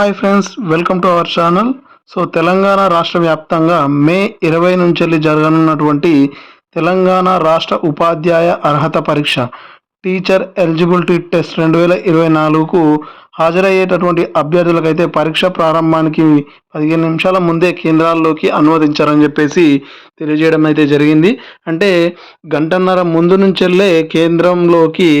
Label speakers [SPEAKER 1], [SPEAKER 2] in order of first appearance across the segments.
[SPEAKER 1] Hi friends welcome to our channel. So Telangana రాష్ట్ర వ్యాప్తంగా మే ఇరవై నుంచి వెళ్ళి జరగనున్నటువంటి తెలంగాణ రాష్ట్ర ఉపాధ్యాయ అర్హత పరీక్ష టీచర్ ఎలిజిబిలిటీ టెస్ట్ రెండు వేల ఇరవై నాలుగుకు హాజరయ్యేటటువంటి అభ్యర్థులకైతే పరీక్ష ప్రారంభానికి పదిహేను నిమిషాల ముందే కేంద్రాల్లోకి అనువదించారని చెప్పేసి తెలియజేయడం అయితే జరిగింది. అంటే గంటన్నర ముందు నుంచెల్లే కేంద్రంలోకి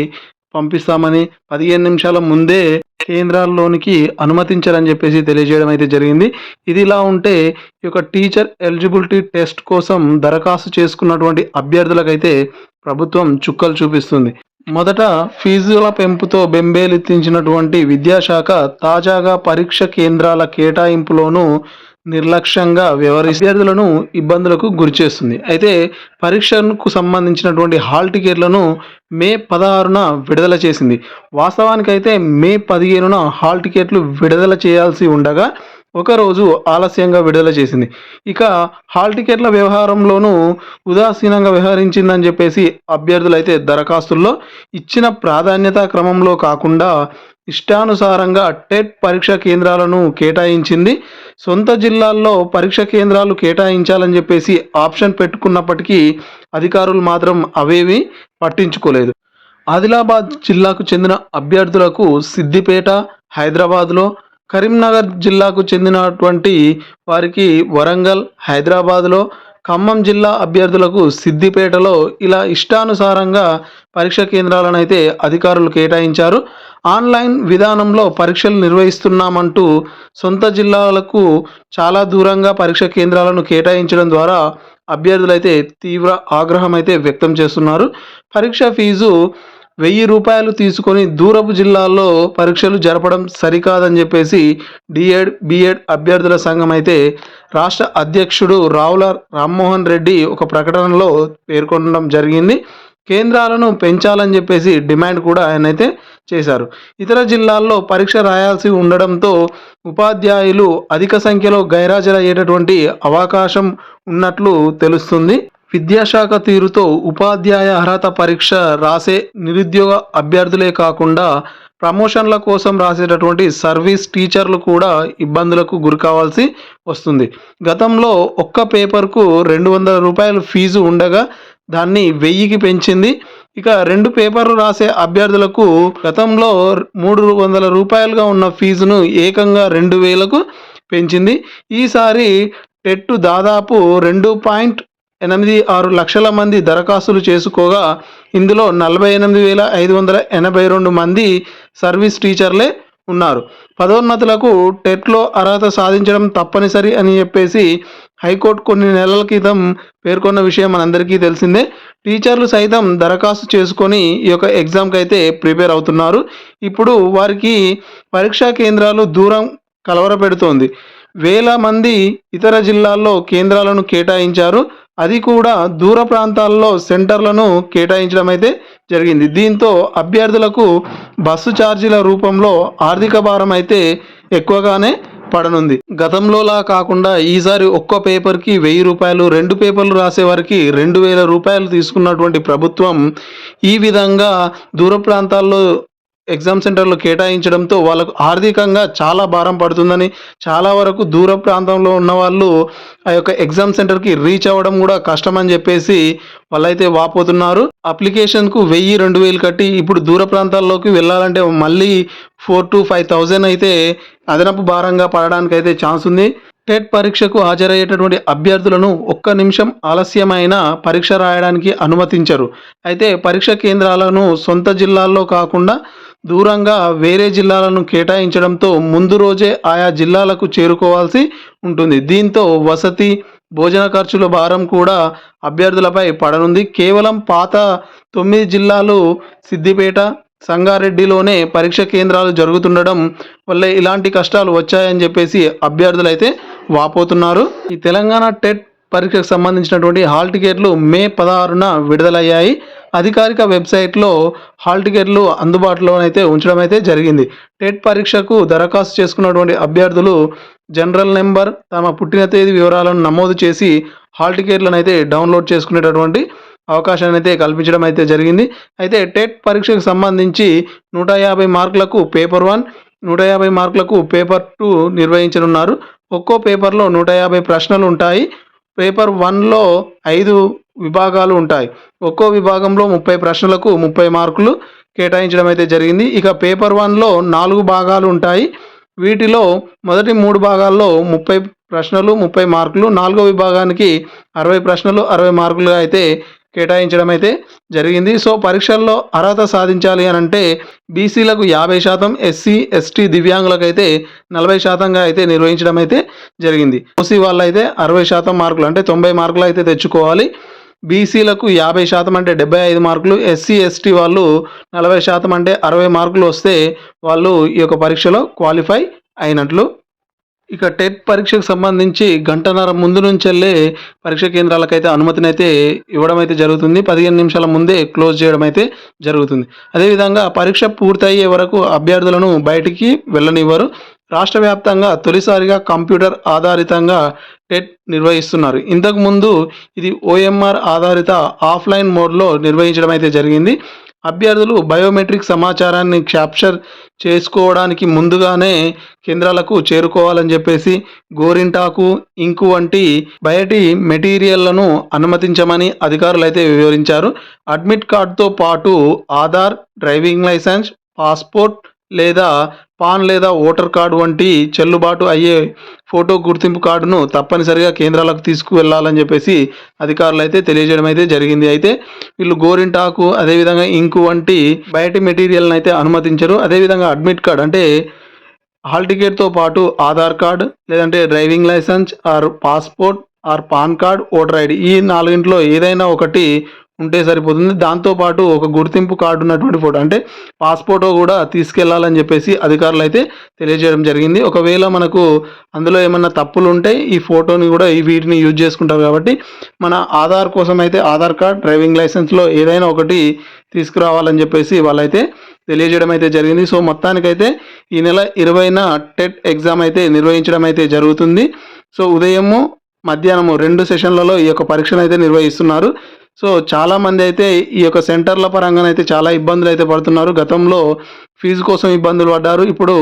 [SPEAKER 1] పంపిస్తామని పదిహేను నిమిషాల ముందే కేంద్రాల్లోనికి అనుమతించారని చెప్పేసి తెలియజేయడం అయితే జరిగింది. ఇది ఇలా ఉంటే ఈ యొక్క టీచర్ ఎలిజిబిలిటీ టెస్ట్ కోసం దరఖాస్తు చేసుకున్నటువంటి అభ్యర్థులకైతే ప్రభుత్వం చుక్కలు చూపిస్తుంది. మొదట ఫీజుల పెంపుతో బెంబేలెత్తించినటువంటి విద్యాశాఖ తాజాగా పరీక్ష కేంద్రాల కేటాయింపులోనూ నిర్లక్ష్యంగా వ్యవహరి విద్యార్థులను ఇబ్బందులకు గురిచేస్తుంది అయితే పరీక్షకు సంబంధించినటువంటి హాల్ టికెట్లను మే పదహారున విడుదల చేసింది. వాస్తవానికైతే మే పదిహేనున హాల్ టికెట్లు విడుదల చేయాల్సి ఉండగా ఒకరోజు ఆలస్యంగా విడుదల చేసింది. ఇక హాల్ టికెట్ల వ్యవహారంలోనూ ఉదాసీనంగా వ్యవహరించిందని చెప్పేసి అభ్యర్థులైతే దరఖాస్తుల్లో ఇచ్చిన ప్రాధాన్యత క్రమంలో కాకుండా ఇష్టానుసారంగా టెట్ పరీక్ష కేంద్రాలను కేటాయించింది. సొంత జిల్లాల్లో పరీక్ష కేంద్రాలు కేటాయించాలని చెప్పేసి ఆప్షన్ పెట్టుకున్నప్పటికీ అధికారులు మాత్రం అవేవి పట్టించుకోలేదు. ఆదిలాబాద్ జిల్లాకు చెందిన అభ్యర్థులకు సిద్దిపేట హైదరాబాద్లో కరీంనగర్ జిల్లాకు చెందినటువంటి వారికి వరంగల్ హైదరాబాద్లో ఖమ్మం జిల్లా అభ్యర్థులకు సిద్దిపేటలో ఇలా ఇష్టానుసారంగా పరీక్ష కేంద్రాలను అయితే అధికారులు కేటాయించారు. ఆన్లైన్ విధానంలో పరీక్షలు నిర్వహిస్తున్నామంటూ సొంత జిల్లాలకు చాలా దూరంగా పరీక్ష కేంద్రాలను కేటాయించడం ద్వారా అభ్యర్థులైతే తీవ్ర ఆగ్రహం అయితే వ్యక్తం చేస్తున్నారు. పరీక్ష ఫీజు వెయ్యి రూపాయలు తీసుకొని దూరపు జిల్లాల్లో పరీక్షలు జరపడం సరికాదని చెప్పేసి డిఎడ్ బిఎడ్ అభ్యర్థుల సంఘం అయితే రాష్ట్ర అధ్యక్షుడు రావుల రామ్మోహన్ రెడ్డి ఒక ప్రకటనలో పేర్కొనడం జరిగింది. కేంద్రాలను పెంచాలని చెప్పేసి డిమాండ్ కూడా ఆయన అయితే చేశారు. ఇతర జిల్లాల్లో పరీక్ష రాయాల్సి ఉండడంతో ఉపాధ్యాయులు అధిక సంఖ్యలో గైరాజరయ్యేటటువంటి అవకాశం ఉన్నట్లు తెలుస్తుంది. విద్యాశాఖ తీరుతో ఉపాధ్యాయ అర్హత పరీక్ష రాసే నిరుద్యోగ అభ్యర్థులే కాకుండా ప్రమోషన్ల కోసం రాసేటటువంటి సర్వీస్ టీచర్లు కూడా ఇబ్బందులకు గురి కావాల్సి వస్తుంది. గతంలో ఒక్క పేపర్కు రెండు వందల రూపాయలు ఫీజు ఉండగా దాన్ని వెయ్యికి పెంచింది. ఇక రెండు పేపర్లు రాసే అభ్యర్థులకు గతంలో మూడు వందల రూపాయలుగా ఉన్న ఫీజును ఏకంగా రెండు వేలకు పెంచింది. ఈసారి టెట్ దాదాపు రెండు పాయింట్ ఎనిమిది ఆరు లక్షల మంది దరఖాస్తులు చేసుకోగా ఇందులో నలభై ఎనిమిది వేల ఐదు వందల ఎనభై రెండు మంది సర్వీస్ టీచర్లే ఉన్నారు. పదోన్నతులకు టెట్లో అర్హత సాధించడం తప్పనిసరి అని చెప్పేసి హైకోర్టు కొన్ని నెలల క్రితం పేర్కొన్న విషయం మనందరికీ తెలిసిందే. టీచర్లు సైతం దరఖాస్తు చేసుకొని ఈ యొక్క ఎగ్జామ్కి అయితే ప్రిపేర్ అవుతున్నారు. ఇప్పుడు వారికి పరీక్షా కేంద్రాలు దూరం కలవరపెడుతోంది. వేల మంది ఇతర జిల్లాల్లో కేంద్రాలను కేటాయించారు. అది కూడా దూర ప్రాంతాల్లో సెంటర్లను కేటాయించడం అయితే జరిగింది. దీంతో అభ్యర్థులకు బస్సు ఛార్జీల రూపంలో ఆర్థిక భారం అయితే ఎక్కువగానే పడనుంది. గతంలోలా కాకుండా ఈసారి ఒక్క పేపర్కి వెయ్యి రూపాయలు రెండు పేపర్లు రాసే వారికి రెండు వేల రూపాయలు తీసుకున్నటువంటి ప్రభుత్వం ఈ విధంగా దూర ప్రాంతాల్లో ఎగ్జామ్ సెంటర్లు కేటాయించడంతో వాళ్ళకు ఆర్థికంగా చాలా భారం పడుతుందని చాలా వరకు దూర ప్రాంతంలో ఉన్న వాళ్ళు ఆ యొక్క ఎగ్జామ్ సెంటర్కి రీచ్ అవ్వడం కూడా కష్టం అని చెప్పేసి వాళ్ళైతే వాపోతున్నారు. అప్లికేషన్కు వెయ్యి రెండు వేలు కట్టి ఇప్పుడు దూర ప్రాంతాల్లోకి వెళ్ళాలంటే మళ్ళీ ఫోర్ టు ఫైవ్ థౌజండ్ అయితే అదనపు భారంగా పడడానికి అయితే ఛాన్స్ ఉంది. టెట్ పరీక్షకు హాజరయ్యేటటువంటి అభ్యర్థులను ఒక్క నిమిషం ఆలస్యమైన పరీక్ష రాయడానికి అనుమతించరు. అయితే పరీక్ష కేంద్రాలను సొంత జిల్లాల్లో కాకుండా దూరంగా వేరే జిల్లాలను కేటాయించడంతో ముందు రోజే ఆయా జిల్లాలకు చేరుకోవాల్సి ఉంటుంది. దీంతో వసతి భోజన ఖర్చుల భారం కూడా అభ్యర్థులపై పడనుంది. కేవలం పాత తొమ్మిది జిల్లాలు సిద్దిపేట సంగారెడ్డిలోనే పరీక్ష కేంద్రాలు జరుగుతుండడం వల్ల ఇలాంటి కష్టాలు వచ్చాయని చెప్పేసి అభ్యర్థులైతే వాపోతున్నారు. ఈ తెలంగాణ టెట్ పరీక్షకు సంబంధించినటువంటి హాల్ టికెట్లు మే పదహారున విడుదలయ్యాయి. అధికారిక వెబ్సైట్లో హాల్ టికెట్లు అందుబాటులోనైతే ఉంచడం అయితే జరిగింది. టెట్ పరీక్షకు దరఖాస్తు చేసుకున్నటువంటి అభ్యర్థులు జనరల్ నెంబర్ తమ పుట్టిన తేదీ వివరాలను నమోదు చేసి హాల్ టికెట్లను అయితే డౌన్లోడ్ చేసుకునేటటువంటి అవకాశాన్ని అయితే కల్పించడం అయితే జరిగింది. అయితే టెట్ పరీక్షకు సంబంధించి నూట యాభై మార్కులకు పేపర్ వన్ నూట యాభై మార్కులకు పేపర్ టూ నిర్వహించనున్నారు. ఒక్కో పేపర్లో నూట యాభై ప్రశ్నలు ఉంటాయి. పేపర్ వన్లో ఐదు విభాగాలు ఉంటాయి. ఒక్కో విభాగంలో ముప్పై ప్రశ్నలకు ముప్పై మార్కులు కేటాయించడం అయితే జరిగింది. ఇక పేపర్ వన్లో నాలుగు భాగాలు ఉంటాయి. వీటిలో మొదటి మూడు భాగాల్లో ముప్పై ప్రశ్నలు ముప్పై మార్కులు నాలుగో విభాగానికి అరవై ప్రశ్నలు అరవై మార్కులుగా అయితే కేటాయించడం అయితే జరిగింది. సో పరీక్షల్లో అర్హత సాధించాలి అని అంటే బీసీలకు యాభై శాతం ఎస్సీ ఎస్టీ దివ్యాంగులకు అయితే నలభై శాతంగా అయితే నిర్వహించడం అయితే జరిగింది. ఓసీ వాళ్ళు అయితే అరవై శాతం మార్కులు అంటే తొంభై మార్కులు అయితే తెచ్చుకోవాలి. బీసీలకు యాభై శాతం అంటే డెబ్బై ఐదు మార్కులు ఎస్సీ ఎస్టీ వాళ్ళు నలభై శాతం అంటే అరవై మార్కులు వస్తే వాళ్ళు ఈ యొక్క పరీక్షలో క్వాలిఫై అయినట్లు ఇక టెట్ పరీక్షకు సంబంధించి గంటన్నర ముందు నుంచి వెళ్ళే పరీక్ష కేంద్రాలకైతే అనుమతినైతే ఇవ్వడం అయితే జరుగుతుంది. పదిహేను నిమిషాల ముందే క్లోజ్ చేయడం అయితే జరుగుతుంది. అదేవిధంగా పరీక్ష పూర్తయ్యే వరకు అభ్యర్థులను బయటికి వెళ్ళనివ్వరు. రాష్ట్ర వ్యాప్తంగా తొలిసారిగా కంప్యూటర్ ఆధారితంగా టెట్ నిర్వహిస్తున్నారు. ఇంతకుముందు ఇది ఓఎంఆర్ ఆధారిత ఆఫ్లైన్ మోడ్లో నిర్వహించడం అయితే జరిగింది. అభ్యర్థులు బయోమెట్రిక్ సమాచారాన్ని క్యాప్చర్ చేసుకోవడానికి ముందుగానే కేంద్రాలకు చేరుకోవాలని చెప్పేసి గోరింటాకు ఇంకు వంటి బయటి మెటీరియల్లను అనుమతించమని అధికారులు అయితే వివరించారు. అడ్మిట్ కార్డుతో పాటు ఆధార్ డ్రైవింగ్ లైసెన్స్ పాస్పోర్ట్ లేదా పాన్ లేదా ఓటర్ కార్డు వంటి చెల్లుబాటు అయ్యే ఫోటో గుర్తింపు కార్డును తప్పనిసరిగా కేంద్రాలకు తీసుకువెళ్ళాలని చెప్పేసి అధికారులు అయితే తెలియజేయడం అయితే జరిగింది. అయితే వీళ్ళు గోరింటాకు అదేవిధంగా ఇంకు వంటి బయటి మెటీరియల్ని అయితే అనుమతించరు. అదేవిధంగా అడ్మిట్ కార్డ్ అంటే హాల్ టికెట్తో పాటు ఆధార్ కార్డ్ లేదంటే driving licence or passport or PAN card voter ID ఈ నాలుగింట్లో ఏదైనా ఒకటి ఉంటే సరిపోతుంది. దాంతోపాటు ఒక గుర్తింపు కార్డు ఉన్నటువంటి ఫోటో. అంటే పాస్పోర్ట్ కూడా తీసుకెళ్ళాలని చెప్పేసి అధికారులు అయితే తెలియజేయడం జరిగింది. ఒకవేళ మనకు అందులో ఏమన్నా తప్పులు ఉంటే ఈ ఫోటోని కూడా ఈ వీటిని యూజ్ చేసుకుంటారు కాబట్టి మన ఆధార్ కోసం అయితే ఆధార్ కార్డ్ డ్రైవింగ్ లైసెన్స్లో ఏదైనా ఒకటి తీసుకురావాలని చెప్పేసి వాళ్ళైతే తెలియజేయడం అయితే జరిగింది. సో మొత్తానికైతే ఈ నెల ఇరవైన టెట్ ఎగ్జామ్ అయితే నిర్వహించడం అయితే జరుగుతుంది. సో ఉదయము మధ్యాహ్నము రెండు సెషన్లలో ఈ యొక్క పరీక్షను అయితే నిర్వహిస్తున్నారు. సో చాలామంది అయితే ఈ యొక్క సెంటర్ల పరంగా అయితే చాలా ఇబ్బందులు అయితే పడుతున్నారు. గతంలో ఫీజు కోసం ఇబ్బందులు పడ్డారు. ఇప్పుడు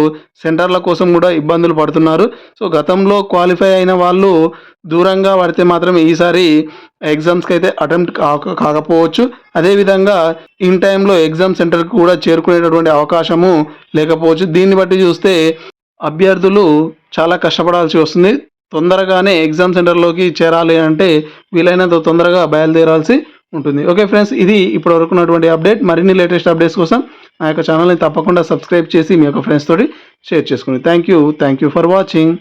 [SPEAKER 1] సెంటర్ల కోసం కూడా ఇబ్బందులు పడుతున్నారు. సో గతంలో క్వాలిఫై అయిన వాళ్ళు దూరంగా పడితే మాత్రం ఈసారి ఎగ్జామ్స్కి అయితే అటెంప్ట్ కాక కాకపోవచ్చు. అదేవిధంగా ఇన్ టైంలో ఎగ్జామ్ సెంటర్కి కూడా చేరుకునేటటువంటి అవకాశము లేకపోవచ్చు. దీన్ని బట్టి చూస్తే అభ్యర్థులు చాలా కష్టపడాల్సి వస్తుంది. తొందరగానే ఎగ్జామ్ సెంటర్లోకి చేరాలి అంటే వీలైనంత తొందరగా బయలుదేరాల్సి ఉంటుంది. ఓకే ఫ్రెండ్స్ ఇది ఇప్పటి వరకు ఉన్నటువంటి అప్డేట్. మరిన్ని లేటెస్ట్ అప్డేట్స్ కోసం నా యొక్క ఛానల్ని తప్పకుండా సబ్స్క్రైబ్ చేసి మీ యొక్క ఫ్రెండ్స్ తోటి షేర్ చేసుకోండి thank you. Thank you for watching.